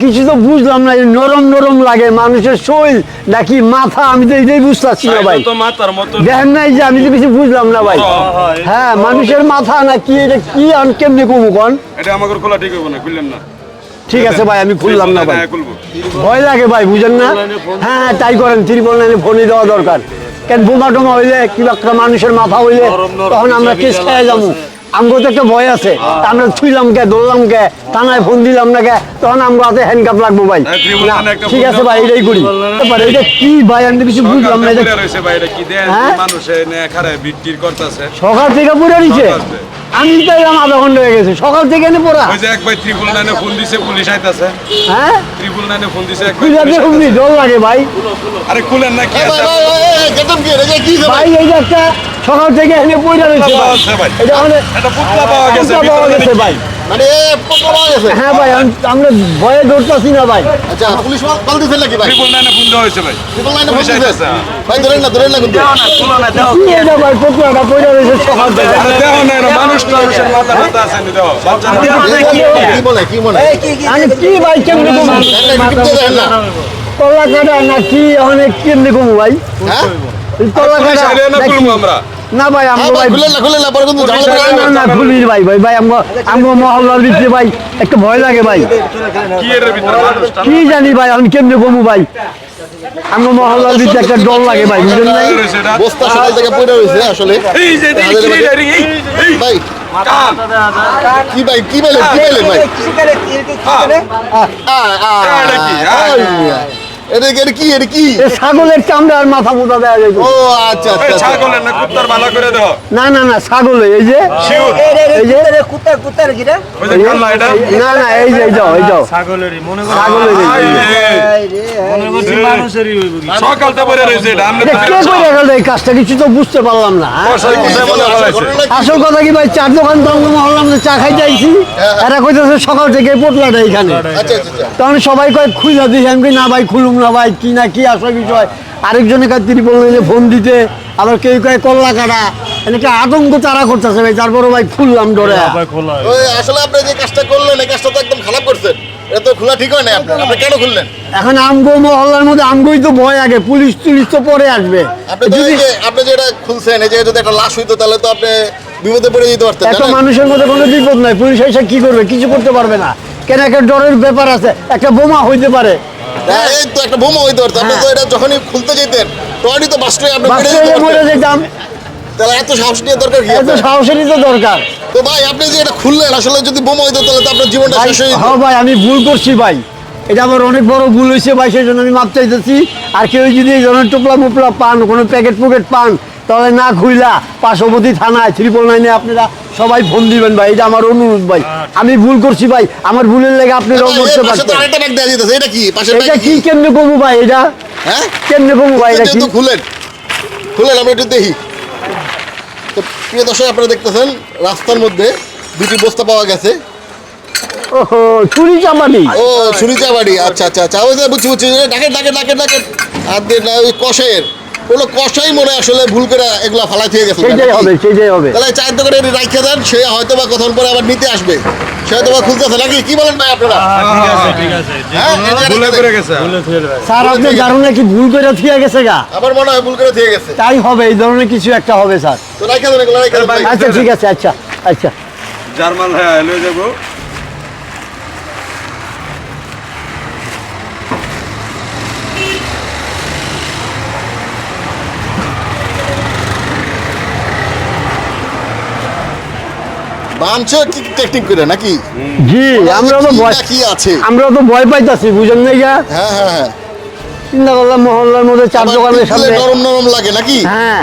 কিছু তো বুঝলাম না নরম নরম লাগে মানুষের শরীর নাকি মাথা আমি তো এটাই বুঝতে পারছি না ভাই। তো মাথার মতো। দেখেন নাই যে আমি তো কিছু বুঝলাম না ভাই। হ্যাঁ মানুষের মাথা না কি এটা কি আন কেমনি কমু কন? এটা আমাকে খোলা ঠিক হবে না খুললেন না। ঠিক আছে ভাই আমি খুললাম না ভাই। হ্যাঁ, ভয় লাগে ভাই বুঝেন না? হ্যাঁ হ্যাঁ তাই করেন ত্রিপল লাইনে ফোনই দেওয়া দরকার। কেন বোমা টোমা হইলে কিবা একটা মানুষের মাথা হইলে তখন আমরা কেস খেয়ে যাব। আমগো তো একটা ভয় আছে আমরা ছুইলাম কে দৌড়লাম কে থানায় ফোন দিলাম না কে তখন আমরা হাতে হ্যান্ডকাপ লাগবো ভাই হ্যাঁ, ঠিক আছে ভাই এটাই করি এবার এটা কি ভাই আমি কিছু বুঝলাম না এটা সরকার রয়েছে ভাই এটা কি দেন হ্যাঁ? মানুষে খারাপ বিক্রি করতেছে সকাল থেকে পুরো থেকে। আমি তো এলাম আধা ঘণ্টা হয়ে গেছে সকাল থেকে এনে পড়া ওই যে এক ভাই ত্রিপুল নাইনে ফোন দিছে পুলিশ আইতাছে হ্যাঁ ত্রিপুল নাইনে ফোন দিছে এক ভাই খুলে খুবই আইতাছে। লাগে ভাই আরে খুলেন না কি ভাই, আছে ভাই, এই? ভাই যে একটা সকাল থেকে এনে পড়ে রয়েছে ভাই। এটা এটা পুতলা পাওয়া গেছে, পুতলা পাওয়া গেছে ভাই। মানে এ, পক্ষ পাওয়া গেছে। হ্যাঁ ভাই আম- আমরা ভয়ে দৌড়তাছি না ভাই। আচ্ছা, পুলিশ কল- কল নাকি ভাই? ত্রিপুল নাইনে ফোন দেওয়া হয়েছে ভাই। ট্রিপল নাইনে ফোন পুলিশ ভাই, ধরেন না, ধরেন না কিন্তু। কি এটা ভাই পুতলাটা রয়েছে সকাল থেকে? না মানুষ মানুষের মাথা মাথা আছে নি বাচ্চা কি মনে হয়, কি মনে হয়? আমি কি ভাই কেমনি ঢুকতে না। তলা কাটা না। কি অনেক কেমনি কমু ভাই? হ্যাঁ? তলা কাটা না? আমরা? না ভাই হ্যাঁ আমগো ভাই, খুলেন না, খুলেন না, পরে কিন্তু ঝামেলা না না খুলি ভাই ভাই ভাই আমগো আমগো মহল্লার ভিতরে ভাই একটা ভয় লাগে ভাই। কি এর ভিতরে কি জানি ভাই আমি কেমনে কমু ভাই? আমগো মহল্লার ভিতরে একটা ডর লাগে ভাই বুঝলেন নাই বস্তা সকাল থেকে পড়ে রয়েছে আসলে। এই যে এই কি ভাই কি ভাই কি বলেন কি বলেন ভাই? আ, আ, এটা কি? আ, আই মিয়া। এটা এটা কি এটা কি? এ ছাগলের চামড়া আর মাথা মোটা দেওয়া যায় ও আচ্ছা আচ্ছা আচ্ছা। ছাগলের না কুত্তার বালা করে দাও না না না ছাগলে এই যে এই যে এটা? না না এই যে এই যাও এই যাও। ছাগলেরই মনে করো। মনে পরে এটা আমরা কে গেল এই কাজটা? কিছু তো বুঝতে পারলাম না হ্যাঁ? মনে? আসল কথা কি ভাই দোকান মহল্লাম চা খাইতে আইছি। এরা কইতেছে সকাল থেকে পোটলাটা এখানে। আচ্ছা আচ্ছা আচ্ছা। তখন সবাই কয় খুঁজা দিই আমি না ভাই খুলুম না ভাই কি না কি আসল বিষয়? আরেকজনের কাছে তিনি বললেন যে ফোন দিতে। আবার কেউ কয় কল্লা কাটা। এনেকে আতঙ্ক তারা করতেছে ভাই তারপরে ভাই খুললাম ডরে আবার খোলা হইব। ওই আসলে আপনি যে কাজটা করলেন এই কাজটা তো একদম খারাপ করছেন। এটা তো খোলা ঠিক হয় না আপনার আপনি কেন খুললেন? এখন আমগো মহল্লার মধ্যে আমগোই তো ভয় আগে পুলিশ টুলিশ তো পরে আসবে। আপনি যদি আপনি যেটা খুলছেন এই যে যদি একটা লাশ হইতো তাহলে তো আপনি বিপদে পড়ে যেতে পারতেন এত মানুষের মধ্যে কোনো বিপদ নাই। পুলিশ এসে কি করবে? কিছু করতে পারবে না। কেন একটা ডরের ব্যাপার আছে? একটা বোমা হইতে পারে। হ্যাঁ, এই তো একটা বোমা হইতে পারতো। আপনি তো এটা যখনই খুলতে যেতেন তখনই তো বাস্টে আপনি হয়ে মরে যেতাম। তাহলে এত সাহস নিয়ে দরকার কি এত? সাহসেরই তো দরকার। তো ভাই আপনি যে এটা খুললেন আসলে যদি বোমা হইতো তাহলে তো আপনার জীবনটা শেষ হয়ে যেত। হ্যাঁ ভাই আমি ভুল করছি ভাই। এটা আমার অনেক বড় ভুল হয়েছে ভাই সেই জন্য আমি মাপ চাইতেছি। আর কেউ যদি এই ধরনের টোপলা মোপলা পান কোনো প্যাকেট পুকেট পান তাহলে না খুইলা পার্শ্ববর্তী থানায় ত্রিপল নাইনে আপনারা সবাই ফোন দিবেন ভাই। এটা আমার অনুরোধ ভাই। আমি ভুল করছি ভাই। আমার ভুলের লেগে আপনি রং করতে এর পাশে তো পারছেন। কি? এটা কি কেমনে কমু ভাই এটা? হ্যাঁ? কেমনে কমু ভাই এটা কি? খুলেন খুলেন আমরা একটু দেখি। তো প্রিয় দর্শক আপনারা দেখতেছেন রাস্তার মধ্যে দুটি বস্তা পাওয়া গেছে। ওহো চুরি ও বাড়ি আচ্ছা আচ্ছা আচ্ছা বুঝছি বুঝছি ডাকে ডাকে ডাকে ডাকে আর দিয়ে না ওই কষের। কোনো কষাই মনে হয় আসলে ভুল করে এগুলা ফালাই থেকে গেছে। হবে তাহলে চায়ের দোকানে এটি রাখতে দেন সে হয়তো বা কখন পরে আবার নিতে আসবে। সে হয়তো বা খুলতেছে নাকি? কি বলেন ভাই আপনারা? হ্যাঁ, ঠিক আছে ঠিক আছে হ্যাঁ ভুলে করে গেছে। স্যার আপনি জানুন কি ভুল করে থিয়া গেছে গা। আমার মনে হয় ভুল করে গেছে। তাই হবে এই ধরনের কিছু একটা হবে স্যার। তো রাখা দেন এগুলো রাখা দেন আচ্ছা ঠিক আছে আচ্ছা আচ্ছা। জার্মান হ্যাঁ লয়ে যাব। বামছে কি টেকনিক করে নাকি? জি আমরা তো ভয় কি আছে? আমরা তো ভয় পাইতাছি বুঝেন না হ্যাঁ হ্যাঁ হ্যাঁ। চিন্তা করলাম মহল্লার মধ্যে চার দোকানের সামনে নরম নরম লাগে নাকি? হ্যাঁ।